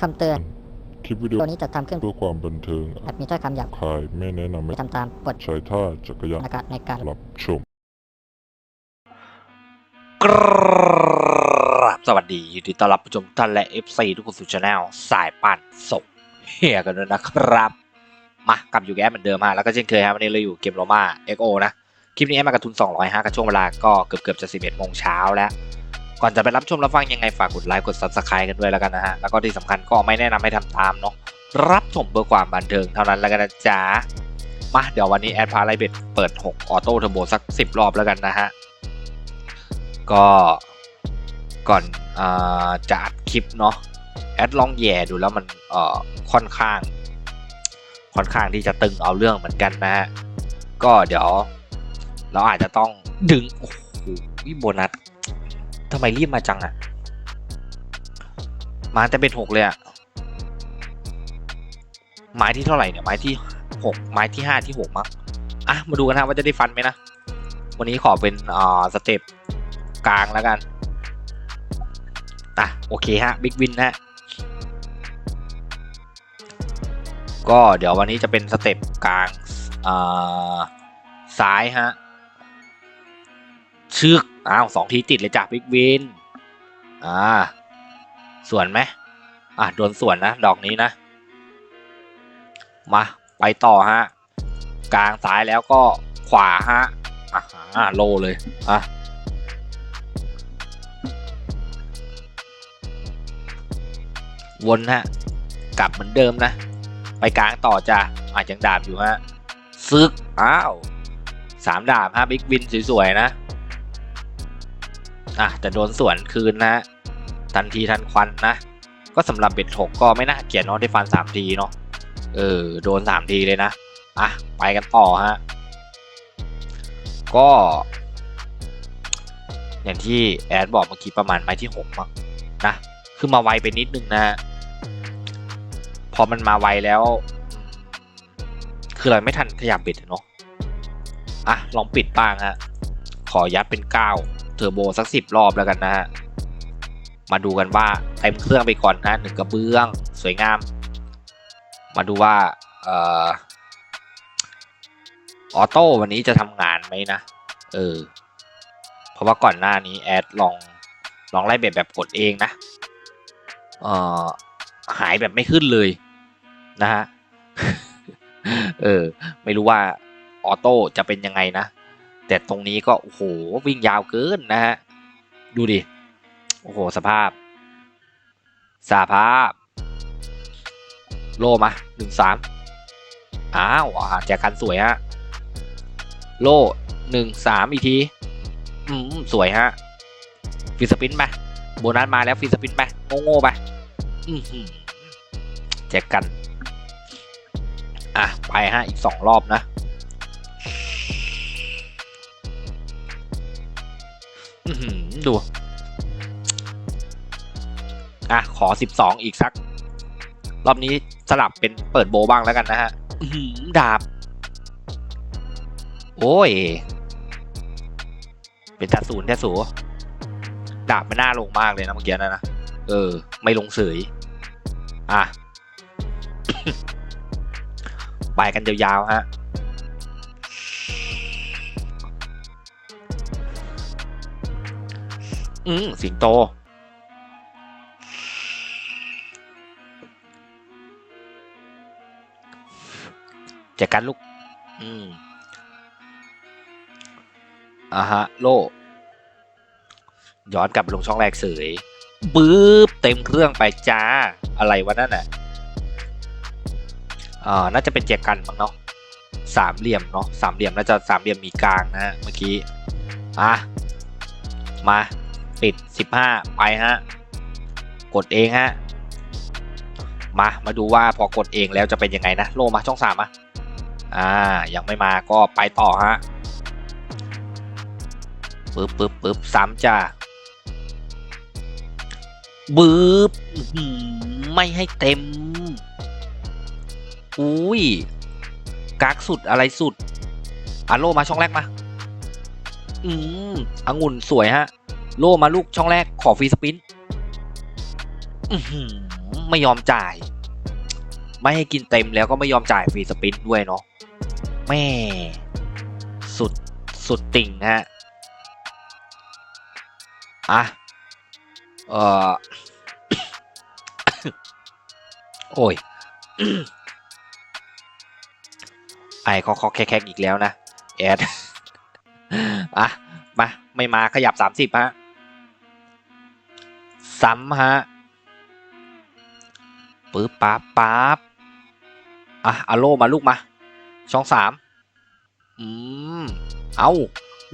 คำเตือน คลิปวิดีโอตัวนี้จะทำขึ้นเพื่อความบันเทิงอาจมีถ้อยคำหยาบคายไม่แนะนำให้ไม่ทำตามบทใช้ท่าจักรยานในการในการรับชม กราบสวัสดียินดีต้อนรับผู้ชมทุกท่านและ FC ทุกคนสู่ช anel สายปั่นส่งเฮียกันด้วยนะครับ มา กลับอยู่แกเหมือนเดิมฮะ แล้วก็เช่นเคยฮะวันนี้เราอยู่เกมโรมา XO นะ คลิปนี้แอดมากระทุน 200ฮะกับช่วงเวลาก็เกือบเกือบจะ 11โมงเช้าแล้ว ก่อนจะไปรับชมรับฟังยังไงฝากกดไลค์กด Subscribe กันด้วยแล้วกันนะฮะ แล้วก็ที่สำคัญก็ไม่แนะนำให้ทำตามเนาะ รับชมเพื่อความบันเทิงเท่านั้นแล้วกันนะจ๊ะ มาเดี๋ยววันนี้แอดพาไลเบ็ดเปิด 6 ออโต้เทอร์โบสัก 10 รอบแล้วกันนะฮะ ก็ก่อนอจะอัดคลิปเนาะแอดลองแย่ดูแล้วมันเอ่อค่อนข้าง ค่อนข้างที่จะตึงเอาเรื่องเหมือนกันนะฮะก็เดี๋ยว เราอาจจะต้องดึงโอ้โหวิโบนัสทำไมรีบมาจังอะมาแต่เป็นหกเลยอะไม้ที่เท่าไหร่เนี่ยไม้ที่หกไม้ที่ห้าที่หกมั้งอะมาดูกันนะว่าจะได้ฟันไหมนะวันนี้ขอเป็นอ่าสเต็ปกลางแล้วกันอะโอเคฮะบิ๊กวินฮะ ก็เดี๋ยววันนี้จะเป็นสเต็ปกลางซ้ายฮะชึกอ้าวสองทีติดเลยจ้ะบิ๊กวินอ่าสวนไหมอะโดนสวนนะ ดอกนี้นะ มาไปต่อฮะกลางซ้ายแล้วก็ขวาฮะอ่าโลเลยอะวนฮะกลับเหมือนเดิมนะ ไปกลางต่อจ้ะอาจยังดาบอยู่ฮะซึก อ้าวสามดาบฮะบิ๊กวินสวยๆนะ อะแต่โดนสวนคืนนะทันทีทันควันนะ ก็สำหรับเบ็ดหกก็ไม่น่าเกลียดเนาะได้ฟันสามทีเนาะเออ โดนสามทีเลยนะ อะ ไปกันต่อฮะ ก็ อย่างที่แอดบอกเมื่อกี้ประมาณไม้ที่หกมั้งนะ คือมาไวไปนิดนึงนะพ อมันมาไวแล้ว คือเราไม่ทันขยับเบ็ดเนาะอะ ลองปิดบ้างฮะ ขอยัดเป็นเก้าเทอร์โบสักสิบรอบแล้วกันนะฮะ มาดูกันว่าเต็มเครื่องไปก่อนนะหนึ่งกระเบื้องสวยงาม มาดูว่าเอ่ออโต้วันนี้จะทำงานไหมนะ เออ เพราะว่าก่อนหน้านี้แอดลองลองไล่เบ็ดแบบกดเองนะ เอ่อหายแบบไม่ขึ้นเลย นะฮะเออ ไม่รู้ว่าออโต้จะเป็นยังไงนะ แต่ตรงนี้ก็โอ้โหวิ่งยาวเกินนะฮะ ดูดิ โอ้โห สภาพสภาพ โลมาหนึ่งสามอ้าวแจกกันสวยฮะ โลหนึ่งสามอีกที อืม สวยฮะฟีสปินไปโบนัสมาแล้วฟีสปินไปโง่ๆไปอือหือแจกกัน อะ ไปฮะ อีกสองรอบนะอือหือดู อะ ขอสิบสองอีกสัก รอบนี้สลับเป็นเปิดโบบ้างแล้วกันนะฮะดาบ โอ้ย เป็นตาศูนย์แท้สูดาบไม่น่าลงมากเลยนะเมื่อกี้นะนะ เออ ไม่ลงเสยอะ ไปกันยาวๆฮะอืมสิงโตแจกกันลูก อืมอ่าฮะ โล ย้อนกลับไปลงช่องแรกเสยบึ๊บเต็มเครื่องไปจ้า อะไรวะนั่นน่ะ อ่าน่าจะเป็นแจกกันมั้งเนาะสามเหลี่ยมเนาะสามเหลี่ยมน่าจะสามเหลี่ยมมีกลางนะฮะเมื่อกี้อะมาปิดสิบห้าไปฮะ กดเองฮะ มา มาดูว่าพอกดเองแล้วจะเป็นยังไงนะ โลมาช่องสามอะอ่า ยังไม่มาก็ไปต่อฮะ ปึ๊บปึ๊บปึ๊บซ้ำจ้าบึ๊บไม่ให้เต็ม อุ้ยกากสุดอะไรสุดอะโลมาช่องแรกมา อืมองุ่นสวยฮะ โลมาลูกช่องแรกขอฟรีสปินอื้อหือไม่ยอมจ่าย ไม่ให้กินเต็มแล้วก็ไม่ยอมจ่ายฟรีสปินด้วยเนาะแม่สุดสุดติ่งฮะอะเออโอ้ย ไอ้เขาเขาแคกอีกแล้วนะแอดอะมาไม่มาขยับสามสิบฮะซ้ำฮะปึ๊บปั๊บปั๊บอะอโลมาลูกมา ช่องสามอืม เอา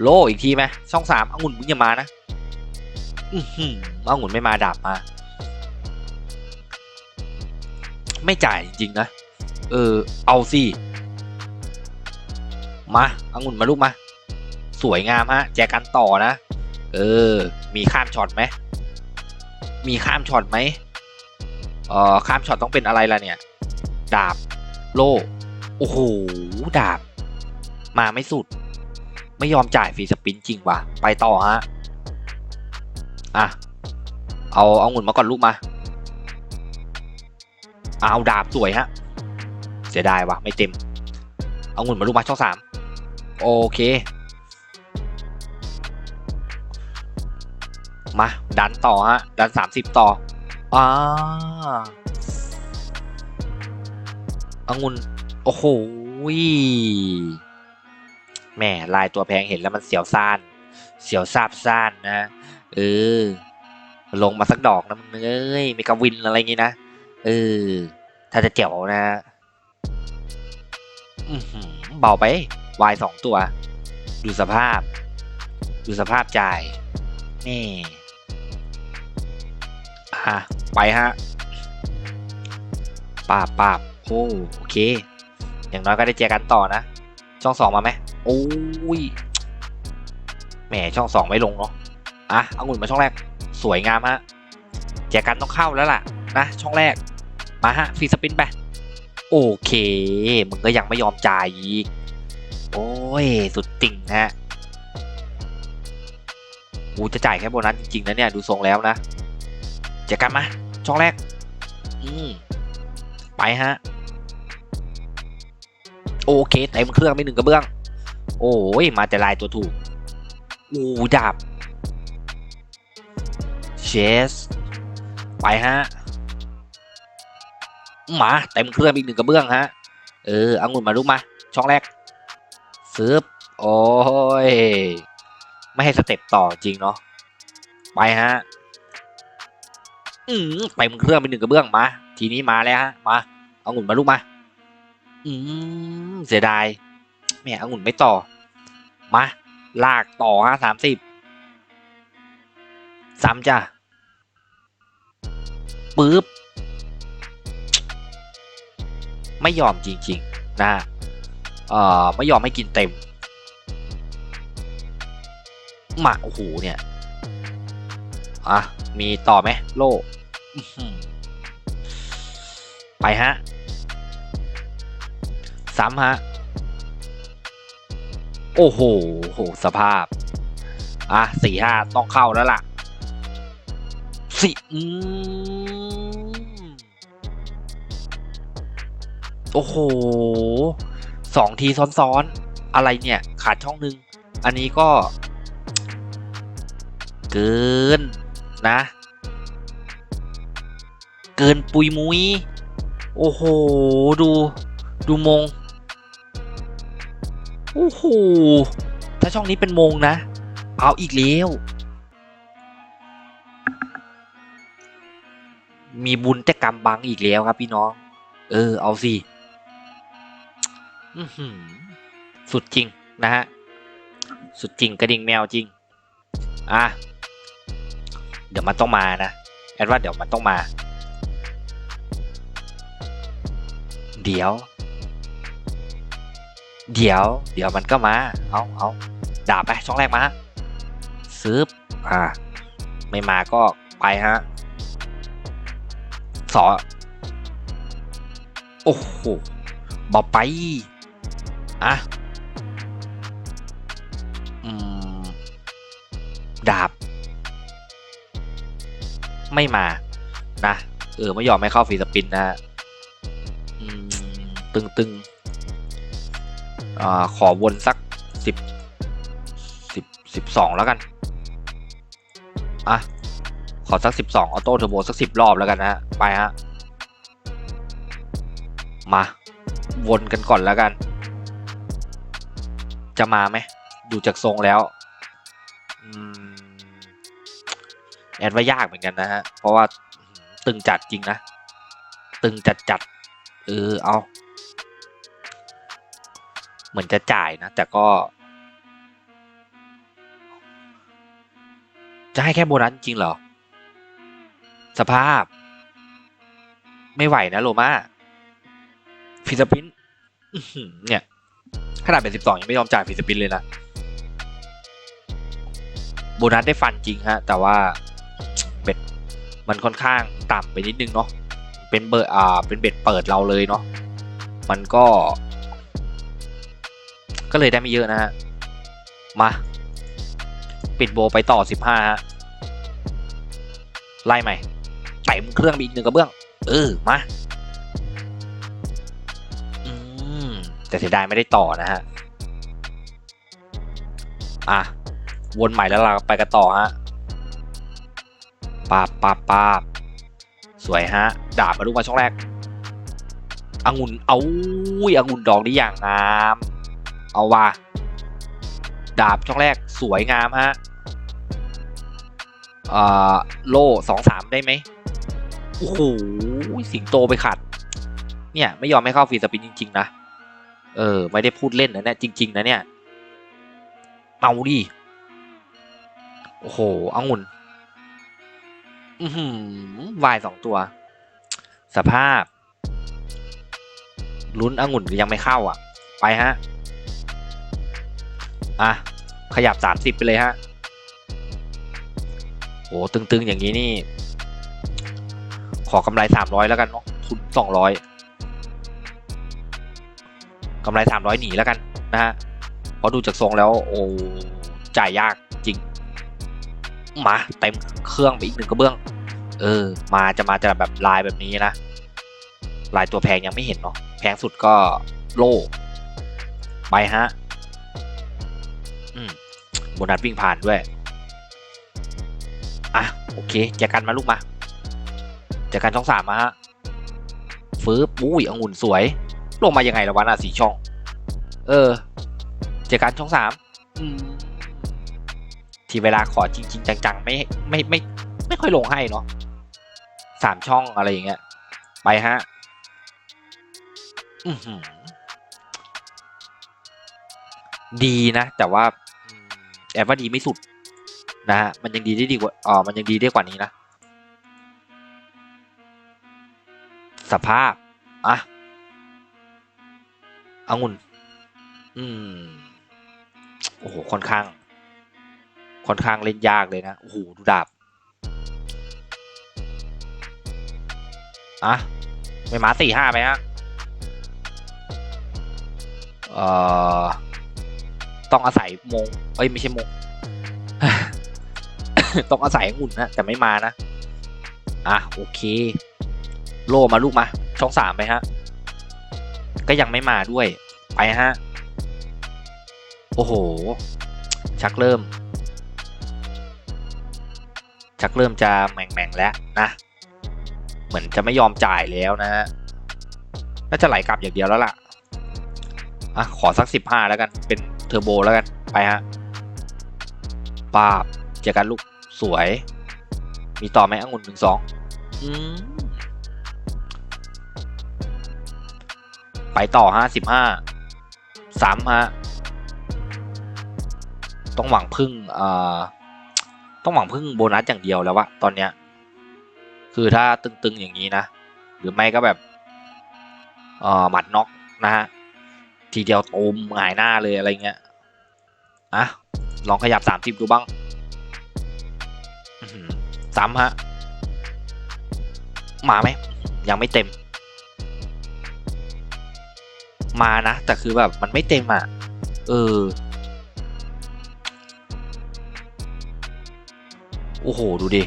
โลอีกทีไหมช่องสามองุ่นมึงอย่ามานะอือหือองุ่นไม่มาดาบมา ไม่จ่ายจริงๆนะ เออ เอาสิ มาองุ่นมาลูกมา สวยงามฮะ แจกันต่อนะ เออ มีข้ามช็อตไหม มีข้ามช็อตไหมเอ่อข้ามช็อตต้องเป็นอะไรล่ะเนี่ย ดาบ โล่ โอ้โห ดาบ มาไม่สุด ไม่ยอมจ่ายฟรีสปินจริงวะไปต่อฮะ อะ เอาเอางุ่นมาก่อนลูกมา เอาดาบสวยฮะ เสียดายว่ะ ไม่เต็ม เอางุ่นมาลูกมาช่องสาม โอเค มา ดันต่อฮะ ดันสามสิบต่ออ่าองุ่นโอ้โหแหม่ลายตัวแพงเห็นแล้วมันเสียวซ่าน เสียวซาบซ่านนะ เออ ลงมาสักดอกนะมึงเอ้ยมีกาวินอะไรอย่างงี้นะ เออ ถ้าจะเจ๋วนะเบาไป วายสองตัว ดูสภาพ ดูสภาพจ่าย นี่อะไปฮะปาบปาบโอ้โอเค อย่างน้อยก็ได้เจอกันต่อนะ ช่องสองมาไหมโอ้ยแหมช่องสองไม่ลงเนาะอะเอางุ่นมาช่องแรก สวยงามฮะแจกันต้องเข้าแล้วล่ะนะช่องแรก มาฮะฟรีสปินไปโอเค มึงก็ยังไม่ยอมจ่ายอีก โอ้ย สุดติ่งฮะกูจะจ่ายแค่โบนัสจริงๆนะเนี่ย ดูทรงแล้วนะเจอกันมา ช่องแรก อืม ไปฮะ โอเคเต็มเครื่องไม่หนึ่งกระเบื้อง โอ้ย มาแต่ลายตัวถูก อูดาบเชสไปฮะมาเต็มเครื่องอีกหนึ่งกระเบื้องฮะ เออเอางุ่นมาลูกมา ช่องแรก ซึบโอ้ย ไม่ให้สเต็ปต่อจริงเนาะ ไปฮะ อืมเต็มเครื่องเป็นหนึ่งกระเบื้องมา ทีนี้มาแล้วฮะ มา เอางุ่นมาลูกมา อืมเสียดายแม่เอางุ่นไม่ต่อ มา ลากต่อฮะสามสิบซ้ำจ้ะปึ๊บ ไม่ยอมจริง ๆ นะฮะ ไม่ยอมให้กินเต็มหมาโอ้โหเนี่ยอะมีต่อไหมโลไปฮะซ้ำฮะ โอ้โหโหสภาพ อะสี่ห้าต้องเข้าแล้วล่ะสี่อืมโอ้โห สองทีซ้อนๆ อะไรเนี่ย ขาดช่องหนึ่งอันนี้ก็ เกินนะ เกินปุยมุย โอ้โห ดูดูมง โอ้โห ถ้าช่องนี้เป็นมงนะ เอาอีกแล้วมีบุญแต่กรรมบังอีกแล้วครับพี่น้อง เออ เอาสิ สุดจริงนะฮะ สุดจริงกระดิ่งแมวจริง อะ เดี๋ยวมันต้องมานะ แอดว่าเดี๋ยวมันต้องมา เดี๋ยว เดี๋ยว เดี๋ยวมันก็มา เอาเอาด่าไปช่องแรกมาซึบอ่า ไม่มาก็ไปฮะสอโอ้โหบอกไปะดาบ ไม่มา นะ เออ ไม่ยอมไม่เข้าฟรีสปินนะตึงตึงอขอวนสักสิบสิบสิบสองแล้วกัน อะ ขอสักสิบสองออโต้เทอร์โบสักสิบรอบแล้วกันนะ ไปฮะ มา วนกันก่อนแล้วกัน จะมาไหมดูจากทรงแล้วอแอดว่ายากเหมือนกันนะฮะ เพราะว่าตึงจัดจริงนะ ตึงจัดจัดเออเอา เหมือนจะจ่ายนะ แต่ก็ จะให้แค่โบนัสจริงเหรอ สภาพ ไม่ไหวนะโรมาฟิสปินเนี่ย ขนาดเป็นสิบสองยังไม่ยอมจ่ายฟิสปินเลยนะโบนัสได้ฟันจริงฮะ แต่ว่าเบ็ดมันค่อนข้างต่ำไปนิดนึงเนาะเป็นเบอร์อ่าเป็นเบ็ดเปิดเราเลยเนาะมันก็ ก็เลยได้ไม่เยอะนะฮะ มา ปิดโบไปต่อสิบห้าฮะ ไล่ใหม่เต็มเครื่องไปอีกหนึ่งกระเบื้อง เออ มา แต่เสียดายไม่ได้ต่อนะฮะ อะ วนใหม่แล้วเราไปกันต่อฮะปาบปาบปาบสวยฮะ ดาบมาลูกมาช่องแรกองุ่นเอาอยองุ่นดอกนี้อย่างงาม เอาว่ะดาบช่องแรกสวยงามฮะอ่อโล่สองสามได้ไหมโอ้โหสิงโตไปขัด เนี่ย ไม่ยอมให้เข้าฟรีสปินจริง ๆ นะ เออ ไม่ได้พูดเล่นนะเนี่ยจริง ๆ นะเนี่ย เอาดิ โอ้โหองุ่น อือหือวายสองตัว สภาพ ลุ้นองุ่นยังไม่เข้าอะ ไปฮะ อะ ขยับสามสิบไปเลยฮะโอ้ตึง ๆ อย่างนี้นี่ ขอกำไรสามร้อยแล้วกันเนาะ ทุนสองร้อย กำไรสามร้อยหนีแล้วกันนะฮะเพราะดูจากทรงแล้วโอ้จ่ายยากจริง มาเต็มเครื่องไปอีกหนึ่งกระเบื้อง เออ มาจะมาจะแบบลายแบบนี้นะ ลายตัวแพงยังไม่เห็นเนาะแพงสุดก็โล่ไปฮะอืมโบนัสวิ่งผ่านด้วย อะ โอเคแจกันมาลูกมาแจกันช่องสามมาฮะฟื้บอุ้ยองุ่นสวย ลงมายังไงละวะน่ะสีช่อง เออแจกันช่องสามอืมที่เวลาขอจริง ๆ จังๆ ไม่ไม่ไม่ ไม่ค่อยลงให้เนาะสามช่องอะไรอย่างเงี้ย ไปฮะอือหือดีนะ แต่ว่าอืมแอบว่าดีไม่สุด นะฮะมันยังดีได้ดีกว่าอ๋อมันยังดีได้กว่านี้นะ สภาพ อะ องุ่น อืม โอ้โห ค่อนข้าง ค่อนข้างเล่นยากเลยนะ โอ้โห ดูดาบ อะ ไม่มาสี่ห้าไปฮะ เอ่อ ต้องอาศัยโมง เอ้ย ไม่ใช่โมง ต้องอาศัยองุ่นนะ แต่ไม่มานะ อะ โอเค โลมาลูกมา ช่องสามไปฮะ ก็ยังไม่มาด้วย ไปฮะ โอ้โห ชักเริ่ม ชักเริ่มจะแหม่งๆแล้วนะ เหมือนจะไม่ยอมจ่ายแล้วนะฮะ น่าจะไหลกลับอย่างเดียวแล้วล่ะ อะ ขอสักสิบห้าแล้วกัน เป็นเทอร์โบแล้วกัน ไปฮะปาบเจอกันลูกสวย มีต่อไหมอ่งุ่นหนึ่งสองอืม ไปต่อฮะสิบห้าสามฮะต้องหวังพึ่งเอ่อต้องหวังพึ่งโบนัสอย่างเดียวแล้ววะตอนเนี้ย คือถ้าตึงๆอย่างนี้นะ หรือไม่ก็แบบเอ่อหมัดน็อกนะฮะทีเดียวตูมหงายหน้าเลยอะไรเงี้ยอะลองขยับสามสิบดูบ้างอื้อหือซ้ำฮะ มาไหม ยังไม่เต็ม มานะ แต่คือแบบมันไม่เต็มอะ เออ โอ้โห ดูดิ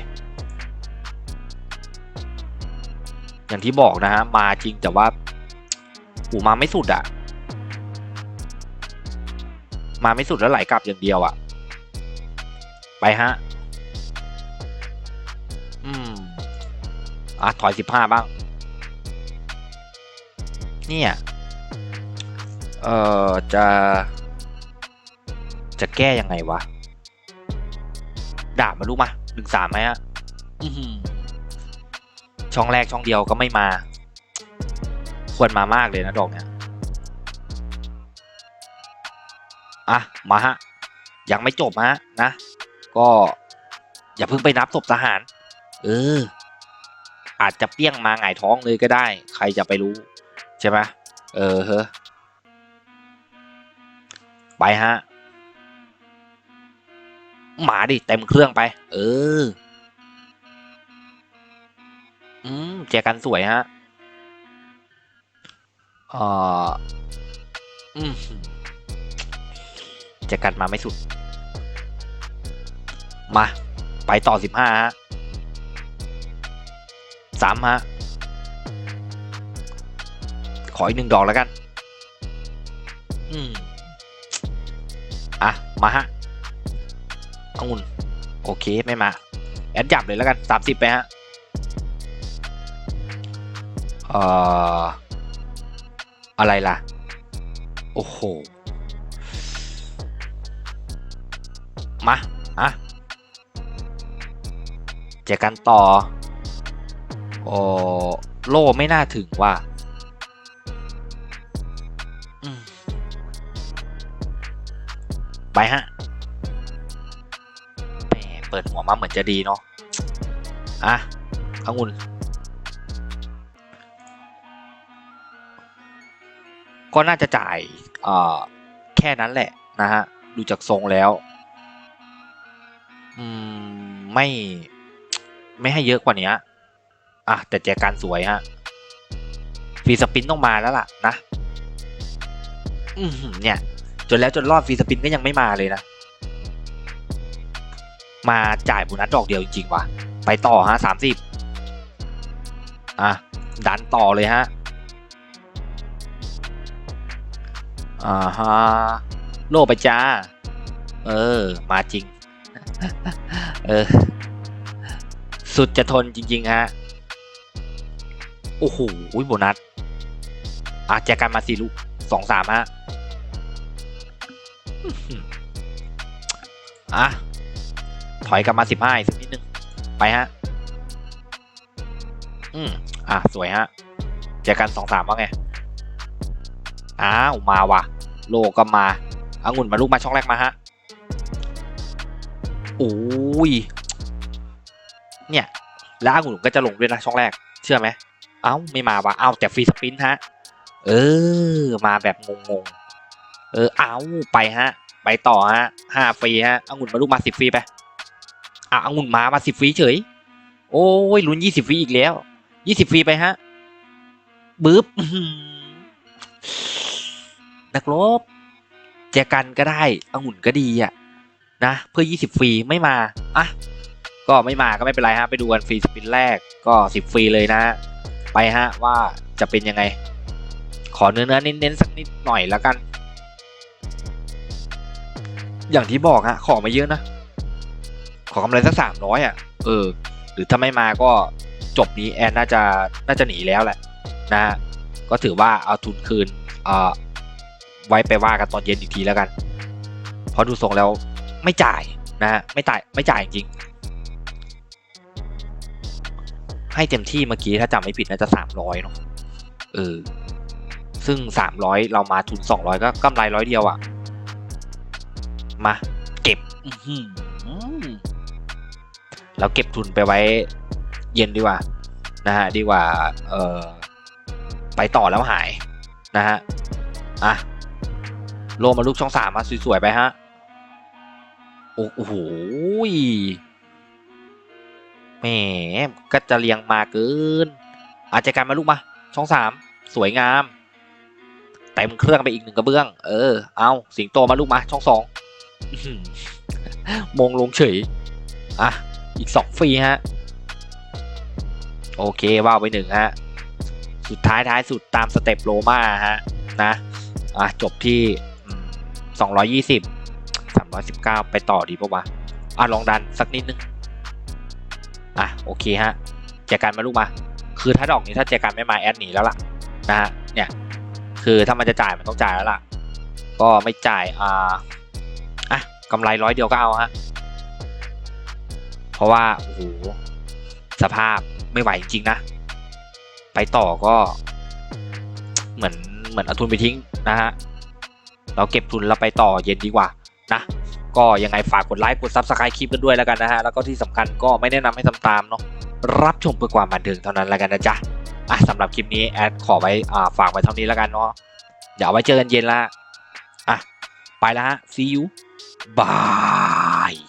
อย่างที่บอกนะฮะ มาจริงแต่ว่าอูมาไม่สุดอะมาไม่สุดแล้วไหลกลับอย่างเดียวอะ ไปฮะ อืม อะ ถอยสิบห้าบ้าง เนี่ย เอ่อจะ จะแก้ยังไงวะ ดาบมาลูกมาหนึ่งสามไหมฮะอื้อหือช่องแรกช่องเดียวก็ไม่มา ควรมามากเลยนะดอกเนี้ยอะ มาฮะ ยังไม่จบฮะนะ ก็ อย่าเพิ่งไปนับศพทหาร เออ อาจจะเปี้ยงมาหงายท้องเลยก็ได้ ใครจะไปรู้ ใช่ไหมเออเฮ้อ ไปฮะ หมาดิเต็มเครื่องไป เออ อืมแจกันสวยฮะเอ่ออืมแจกันมาไม่สุด มา ไปต่อสิบห้าฮะสามฮะ ขออีกหนึ่งดอกแล้วกัน อืม อะ มาฮะองุ่นโอเค ไม่มา แอดจับเลยแล้วกันสามสิบไปฮะเอ่ออะไรล่ะ โอ้โห มา อะเจอกันต่อโอ้โล่ไม่น่าถึงว่ะ ไปฮะแหมเปิดหัวมาเหมือนจะดีเนาะอะองุ่นก็น่าจะจ่ายเอ่อแค่นั้นแหละนะฮะ ดูจากทรงแล้วอืมไม่ไม่ให้เยอะกว่านี้อะแต่แจกันสวยฮะฟีสปินต้องมาแล้วล่ะนะ อืมเนี่ย จนแล้วจนรอดฟรีสปินก็ยังไม่มาเลยนะ มาจ่ายโบนัสดอกเดียวจริงๆว่ะ ไปต่อฮะสามสิบอะ ดันต่อเลยฮะ อ่าฮะ โลไปจ้า เออ มาจริง เออ สุดจะทนจริง ๆ ฮะ โอ้โหโบนัสอาจจะกันมาสี่ลูกสองสามฮะ อะ ถอยกลับมาสิบห้าสักนิดนึง ไปฮะ อืม อะ สวยฮะ เจอกันสองสามว่าไง อ้าว มาว่ะ โลก็มาอางุ่นมาลูกมาช่องแรกมาฮะโอ้ย เนี่ย แล้วอางุ่นก็จะลงด้วยนะช่องแรก เชื่อไหม เอ้า ไม่มาว่ะ เอ้าแต่ฟรีสปินฮะ เออ มาแบบงงๆ เออเอ้าไปฮะ ไปต่อฮะห้าฟรีฮะองุ่นมาลูกมาสิบฟรีไปอะองุ่นมามาสิบฟรีเฉย โอ้ยลุ้นยี่สิบฟรีอีกแล้วยี่สิบฟรีไปฮะบึ๊บนักรบแจกันก็ได้องุ่นก็ดีอะนะ เพื่อยี่สิบฟรี ไม่มา อะ ก็ไม่มาก็ไม่เป็นไรฮะ ไปดูกันฟรีสปินแรกก็สิบฟรีเลยนะ ไปฮะว่าจะเป็นยังไง ขอเนื้อเน้นๆสักนิดหน่อยแล้วกัน อย่างที่บอกฮะขอมาเยอะนะ ขอกำไรสักสามร้อยอะ เออ หรือถ้าไม่มาก็จบนี้แอนน่าจะน่าจะหนีแล้วแหละนะฮะก็ถือว่าเอาทุนคืนเอ่อไว้ไปว่ากันตอนเย็นอีกทีแล้วกัน เพราะดูทรงแล้วไม่จ่ายนะฮะไม่จ่ายไม่จ่ายจริง ให้เต็มที่เมื่อกี้ถ้าจำไม่ผิดน่าจะสามร้อยเนาะเออซึ่งสามร้อยเรามาทุนสองร้อยก็กำไรร้อยเดียวอะ่ะ มา เก็บอื้อหือเราเก็บทุนไปไว้ เย็นดีกว่า นะฮะ ดีกว่า เอ่อไปต่อแล้วหาย นะฮะ อะโลมาลูกช่องสามมาสวยๆไปฮะ โอ้โหยแหมก็จะเรียงมาเกิน อาจจะการมาลูกมา ช่องสามสวยงามเต็มเครื่องไปอีกหนึ่งกระเบื้อง เออ เอาสิงโตมาลูกมา ช่องสองอื้อหือ มงลงเฉย อะ อีกสองฟรีฮะ โอเคว่าไปหนึ่งฮะ สุดท้ายท้ายสุดตามสเต็ปโลมาฮะ นะ อะ จบที่สองร้อยยี่สิบสามร้อยสิบเก้าไปต่อดีปะวะ อะ ลองดันสักนิดนึง อะ โอเคฮะแจกันมาลูกมา คือถ้าดอกนี้ถ้าแจกันไม่มาแอดหนีแล้วล่ะ นะฮะ เนี่ย คือถ้ามันจะจ่ายมันต้องจ่ายแล้วล่ะ ก็ไม่จ่าย อ่าอะ กำไรร้อยเดียวก็เอาฮะ เพราะว่า โอ้โห สภาพไม่ไหวจริงๆนะ ไปต่อก็ เหมือนเหมือนเอาทุนไปทิ้งนะฮะ เราเก็บทุนแล้วไปต่อเย็นดีกว่านะ ก็ยังไงฝากกดไลค์กดซับสไครต์คลิปกันด้วยแล้วกันนะฮะ แล้วก็ที่สำคัญก็ไม่แนะนำให้ทำตามเนาะ รับชมเพื่อความบันเทิงเท่านั้นแล้วกันนะจ๊ะอะสำหรับคลิปนี้แอดขอไว้อ่าฝากไว้เท่านี้แล้วกันเนาะเดี๋ยวไว้เจอกันเย็นละอะ ไปแล้วฮะ see you Bye.